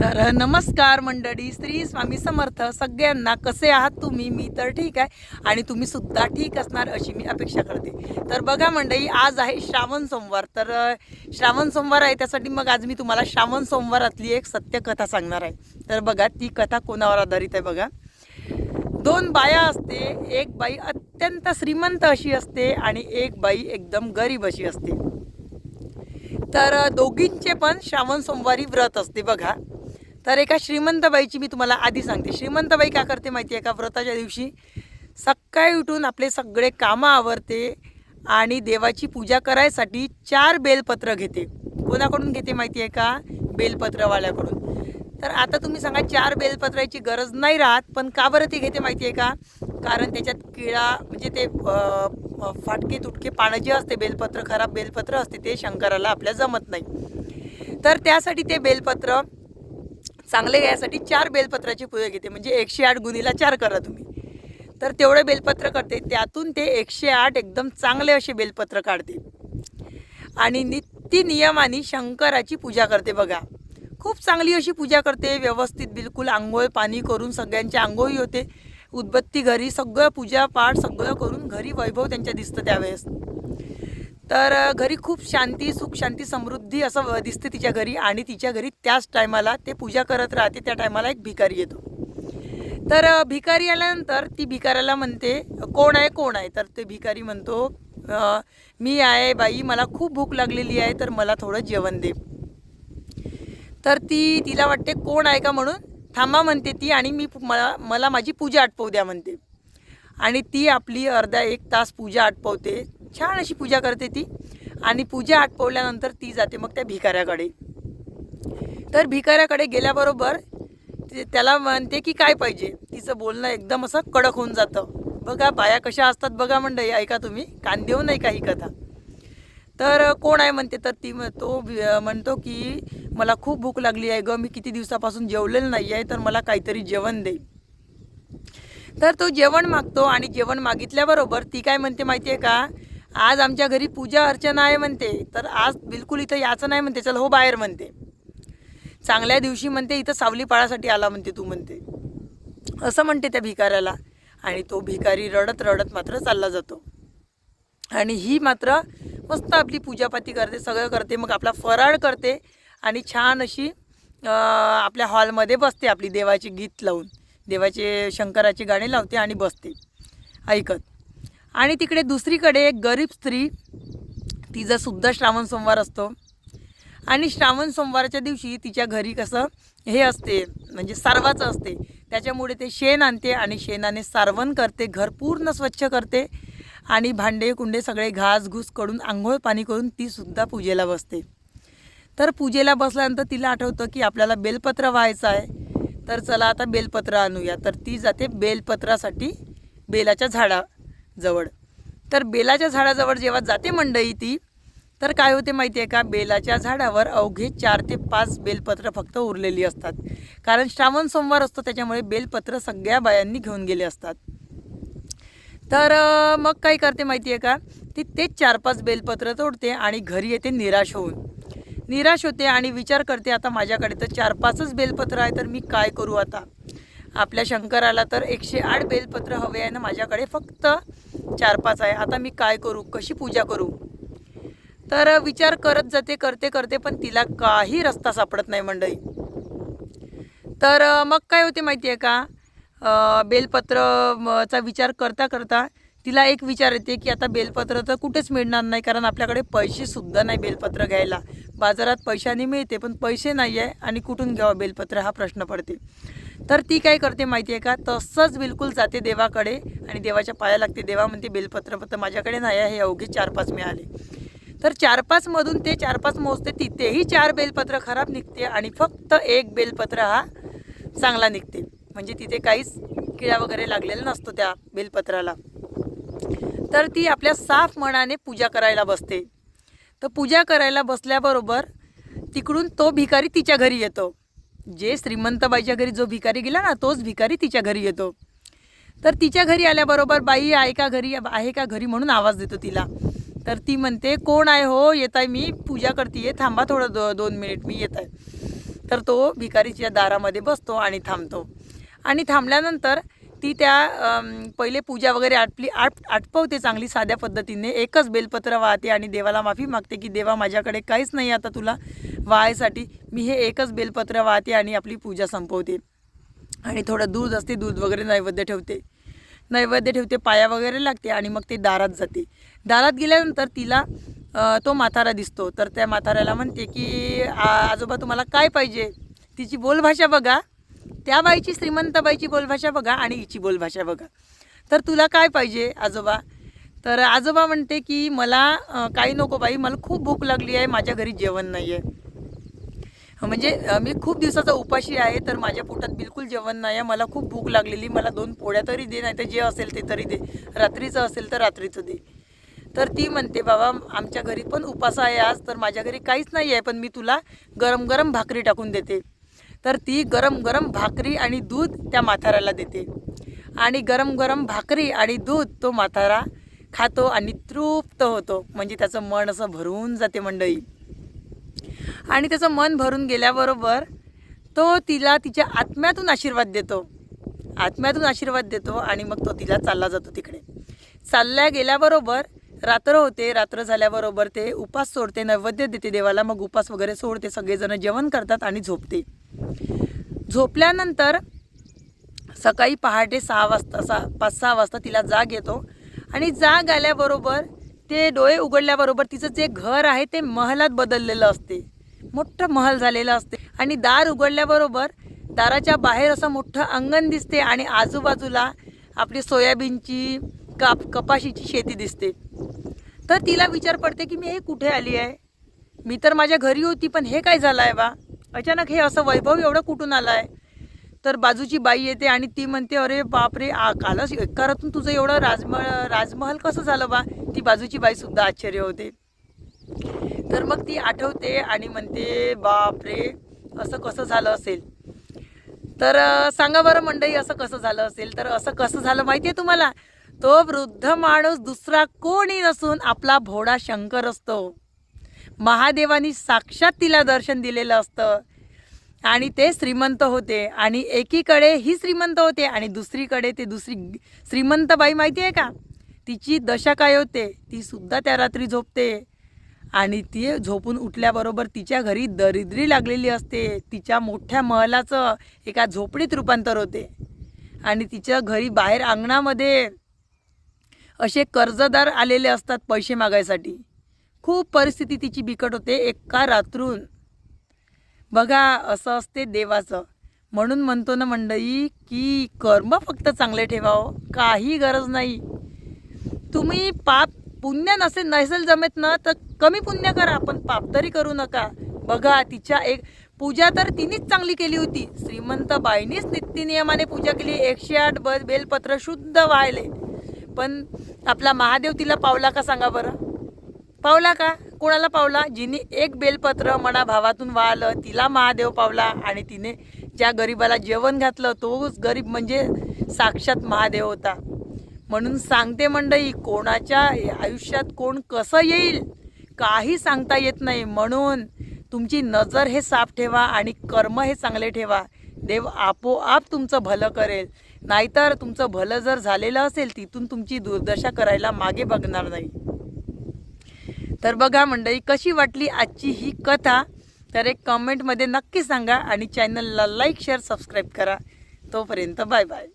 तर नमस्कार मंडळी श्री स्वामी समर्थ. सगळ्यांना कसे आहात तुम्ही? मी तर ठीक आहे आणि तुम्ही सुद्धा ठीक असणार अशी मी अपेक्षा करते. तर बघा मंडळी आज आहे श्रावण सोमवार. तर श्रावण सोमवार आहे त्यासाठी मग आज मी तुम्हाला श्रावण सोमवारातली एक सत्य कथा सांगणार आहे. तर बघा ती कथा कोणावर आधारित आहे बघा. दोन बाया असते एक बाई अत्यंत श्रीमंत अशी असते आणि एक बाई एकदम गरीब अशी असते. तर दोघींचे पण श्रावण सोमवारी व्रत असते बघा. तर एका श्रीमंतबाईची मी तुम्हाला आधी सांगते. श्रीमंतबाई का करते माहिती आहे का? व्रताच्या दिवशी सकाळी उठून आपले सगळे कामं आवरते आणि देवाची पूजा करायसाठी चार बेलपत्र घेते. कोणाकडून घेते माहिती आहे का? बेलपत्रवाल्याकडून. तर आता तुम्ही सांगा चार बेलपत्राची गरज नाही राहत पण का बरं ती घेते माहिती आहे का? कारण त्याच्यात किळा म्हणजे ते फाटके तुटके पानं जे असते बेलपत्र खराब बेलपत्र असते ते शंकराला आपल्या जमत नाही. तर त्यासाठी ते बेलपत्र चांगले घ्यायसाठी चार बेलपत्राची पूजा घेते. म्हणजे एकशे आठ गुणीला चार करा तुम्ही. तर तेवढे बेलपत्र करते. त्यातून ते एकशे आठ एकदम चांगले असे बेलपत्र काढते. आणि नित्य नियमाने शंकराची पूजा करते बघा. खूप चांगली अशी पूजा करते. व्यवस्थित बिलकुल आंघोळ पाणी करून सगळ्यांची आंघोळी होते. उदबत्ती घरी सगळं पूजापाठ सगळं करून घरी वैभव त्यांच्या दिसतं त्यावेळेस. तर घरी खूप शांती सुख शांती समृद्धी असं दिसते तिच्या घरी आणि तिच्या घरी त्याच टायमाला ते पूजा करत राहते. त्या टायमाला एक भिकारी येतो. तर भिकारी आल्यानंतर ती भिकाऱ्याला म्हणते कोण आहे? कोण आहे? तर ते भिकारी म्हणतो मी आहे बाई मला खूप भूक लागलेली आहे तर मला थोडं जेवण दे. तर ती तिला वाटते कोण आहे का म्हणून? थांबा म्हणते ती आणि मी मला मला माझी पूजा आटपवू द्या म्हणते. आणि ती आपली अर्धा एक तास पूजा आटपवते. छान अशी पूजा करते ती. आणि पूजा आटपवल्यानंतर ती जाते मग त्या भिकाऱ्याकडे. तर भिकाऱ्याकडे गेल्याबरोबर त्याला म्हणते की काय पाहिजे? तिचं बोलणं एकदम असं कडक होऊन जातं. बघा बाया कशा असतात बघा मंडळी ऐका तुम्ही. कान देऊ नाही काही कथा. तर कोण आहे म्हणते? तर ती तो म्हणतो की मला खूप भूक लागली आहे ग मी किती दिवसापासून जेवलेलं नाही आहे तर मला काहीतरी जेवण दे. तर तो जेवण मागतो आणि जेवण मागितल्याबरोबर ती काय म्हणते माहिती आहे का? आज आमच्या घरी पूजा अर्चना आहे म्हणते तर आज बिलकुल इथं याचं नाही म्हणते चल हो बाहेर म्हणते. चांगल्या दिवशी म्हणते इथं सावली पाळासाठी आला म्हणते तू म्हणते. असं म्हणते त्या भिकाऱ्याला. आणि तो भिकारी रडत रडत मात्र चालला जातो. आणि ही मात्र मस्त आपली पूजापाती करते सगळं करते मग आपला फराळ करते आणि छान अशी आपल्या हॉलमध्ये बसते आपली देवाची गीत लावून. देवाचे शंकराची गाणी लावते आणि बसते. ऐकत. आणि तिकडे दुसरीकडे एक गरीब स्त्री तिचा सुद्धा श्रावण सोमवार असतो. आणि श्रावण सोमवारच्या दिवशी तिच्या घरी कसं हे असते म्हणजे सारवाचं असते. त्याच्यामुळे ते शेण आणते आणि शेणाने सारवण करते घर पूर्ण स्वच्छ करते. आणि भांडे कुंडे सगळे घास घूस करून आंघोळ पाणी करून ती सुद्धा पूजेला बसते. तर पूजेला बसल्यानंतर तिला आठवतं की आपल्याला बेलपत्र व्हायचं आहे. तर चला आता बेलपत्र आणूया. तर ती जाते बेलपत्रासाठी बेलाच्या झाडा जवळ. तर बेलाच्या झाडाजवळ जेव्हा जाते मंडई ती तर काय होते माहिती आहे का? बेलाच्या झाडावर अवघे चार ते पाच बेलपत्र फक्त उरलेली असतात. कारण श्रावण सोमवार असतो त्याच्यामुळे बेलपत्र सगळ्या बायांनी घेऊन गेले असतात. तर मग काय करते माहिती आहे का? ती तेच चार पाच बेलपत्र तोडते आणि घरी येते निराश होऊन. निराश होते आणि विचार करते आता माझ्याकडे तर चार पाचच बेलपत्र आहे तर मी काय करू आता? आपल्या शंकराला तर एकशे आठ बेलपत्र हवे आहे ना माझ्याकडे फक्त चार पाच आहे. आता मी काय करू? कशी पूजा करू? तर विचार करत जाते करते करते पण तिला काही रस्ता सापडत नाही मंडळी. तर मग काय होते माहिती आहे का? बेलपत्रचा बेलपत्र चा विचार करता करता तिला एक विचार येते की आता बेलपत्र तर कुठेच मिळणार नाही कारण आपल्याकडे पैसेसुद्धा नाही बेलपत्र घ्यायला. बाजारात पैशाने मिळते पण पैसे नाही आहे आणि कुठून घ्यावं बेलपत्र? हा प्रश्न पडते. तर ती काय करते माहिती आहे का? तसंच बिलकुल जाते देवाकडे आणि देवाच्या पाया लागते. देवा म्हणते बेलपत्र फक्त माझ्याकडे नाही आहे हे अवघे चार पाच मिळाले तर चार पाच मधून ते चार पाच मोजते तिथेही चार बेलपत्र खराब निघते आणि फक्त एक बेलपत्र हा चांगला निघते. म्हणजे तिथे काहीच किडा वगैरे लागलेला नसतो त्या बेलपत्राला. तर ती आपल्या साफ मनाने पूजा करायला बसते. तर पूजा करायला बसल्याबरोबर तिकडून तो भिकारी तिच्या घरी येतो. जे श्रीमंतबाईच्या घरी जो भिकारी गेला ना तोच भिकारी तिच्या घरी येतो. तर तिच्या घरी आल्याबरोबर बाई आहे का घरी आहे का घरी म्हणून आवाज देतो तिला. तर ती म्हणते कोण आहे हो? येत आहे मी पूजा करते थांबा थोडं दो दोन मिनिट मी येत आहे तर तो भिकारीच्या दारामध्ये बसतो आणि थांबतो. आणि थांबल्यानंतर ती त्या पहिले पूजा वगैरे आटली आट आटपवते चांगली साध्या पद्धतीने. एकच बेलपत्र वाहते आणि देवाला माफी मागते की देवा माझ्याकडे काहीच नाही आता तुला वाहायसाठी. मी हे एकच बेलपत्र वाहते आणि आपली पूजा संपवते. आणि थोडं दूध असते दूध वगैरे नैवेद्य ठेवते. नैवेद्य ठेवते पाया वगैरे लागते आणि मग ते दारात जाते. दारात गेल्यानंतर तिला तो म्हातारा दिसतो. तर त्या म्हाताऱ्याला म्हणते की आजोबा तुम्हाला काय पाहिजे? तिची बोलभाषा बघा. त्या बाईची श्रीमंत बाईची बोलभाषा बघा आणि हिची बोलभाषा बघा. तर तुला काय पाहिजे आजोबा? तर आजोबा म्हणते की मला काही नको बाई मला खूप भूक लागली आहे माझ्या घरी जेवण नाही आहे म्हणजे मी खूप दिवसाचा उपाशी आहे तर माझ्या पोटात बिलकुल जेवण नाही आहे मला खूप भूक लागलेली मला दोन पोळ्या तरी दे नाही तर जे असेल ते तरी दे. रात्रीचं असेल तर रात्रीचं दे. तर ती म्हणते बाबा आमच्या घरी पण उपास आहे आज तर माझ्या घरी काहीच नाही आहे पण मी तुला गरम गरम भाकरी टाकून देते. तर ती गरम गरम भाकरी आणि दूध त्या म्हाताऱ्याला देते. आणि गरम गरम भाकरी आणि दूध तो म्हातारा खातो आणि तृप्त होतो. म्हणजे त्याचं मन असं भरून जाते मंडळी. आणि त्याचं मन भरून गेल्याबरोबर तो तिला तिच्या आत्म्यातून आशीर्वाद देतो. आत्म्यातून आशीर्वाद देतो आणि मग तो तिला चालला जातो तिकडे. चालल्या गेल्याबरोबर रात्र होते. रात्र झाल्याबरोबर ते उपास सोडते नैवेद्य देते देवाला. मग उपास वगैरे सोडते. सगळेजण जेवण करतात आणि झोपते. झोपल्यानंतर सकाळी पहाटे सहा वाजता सहा पाच सहा वाजता तिला जाग येतो आणि जाग आल्याबरोबर ते डोळे उघडल्याबरोबर तिचं जे घर आहे ते महलात बदललेलं असते. मोठं महल झालेलं असते आणि दार उघडल्याबरोबर दाराच्या बाहेर असं मोठं अंगण दिसते आणि आजूबाजूला आपली सोयाबीनची काप कपाशीची शेती दिसते. तर तिला विचार पडते की मी हे कुठे आली आहे? मी तर माझ्या घरी होती पण हे काय झालं आहे बा? अचानक हे असं वैभव एवढं कुठून आलं आहे तर बाजूची बाई येते आणि ती म्हणते अरे बापरे आ कालच एकारातून तुझं एवढं राजमहल राजमहल कसं झालं बा? ती बाजूची बाई सुद्धा आश्चर्य होते. तर मग ती आठवते आणि म्हणते बापरे असं कसं झालं असेल? तर सांगा बरं मंडळी असं कसं झालं असेल? तर असं कसं झालं माहिती आहे तुम्हाला? तो वृद्ध माणूस दुसरा कोणी नसून आपला भोडा शंकर असतो. महादेवानी साक्षात तिला दर्शन दिलेलं असतं. आणि ते श्रीमंत होते. आणि एकीकडे ही श्रीमंत होते आणि दुसरीकडे ते दुसरी श्रीमंत बाई माहिती आहे का? तिची दशा काय होते? ती सुद्धा त्या रात्री झोपते. आणि ती झोपून उठल्याबरोबर तिच्या घरी दरिद्री लागलेली असते. तिच्या मोठ्या महलाचं एका झोपडीत रूपांतर होते. आणि तिच्या घरी बाहेर अंगणामध्ये असे कर्जदार आलेले असतात पैसे मागायसाठी. खूप परिस्थिती तिची बिकट होते एका रात्रून. बघा असं असते देवाचं. म्हणून म्हणतो ना मंडळी की कर्म फक्त चांगले ठेवावं काही गरज नाही. तुम्ही पाप पुण्य नसे नसेल जमेत ना तर कमी पुण्य करा पण पाप तरी करू नका. बघा तिच्या एक पूजा तर तिनेच चांगली केली होती. श्रीमंत बाईनीच नित्यनियमाने पूजा केली एकशे आठ बेलपत्र शुद्ध वाहिले. पण आपला महादेव तिला पावला का सांगा बरं? पावला का? कोणाला पावला? जिने एक बेलपत्र मना भावातून वाहलं तिला महादेव पावला आणि तिने ज्या गरीबाला जेवण घातलं तोच गरीब म्हणजे साक्षात महादेव होता. म्हणून सांगते मंडळी कोणाच्या आयुष्यात कोण कसं येईल काही सांगता येत नाही. म्हणून तुमची नजर हे साफ ठेवा आणि कर्म हे चांगले ठेवा. देव आपोआप तुमचं भलं करेल. नाहीतर तुमचं भलं जर झालेलं असेल तिथून तुमची दुर्दशा करायला मागे बघणार नाही. तर बघा मंडळी कशी वाटली आजची ही कथा? तर एक कमेंटमध्ये नक्की सांगा आणि चॅनलला लाईक शेअर सबस्क्राईब करा. तोपर्यंत बाय बाय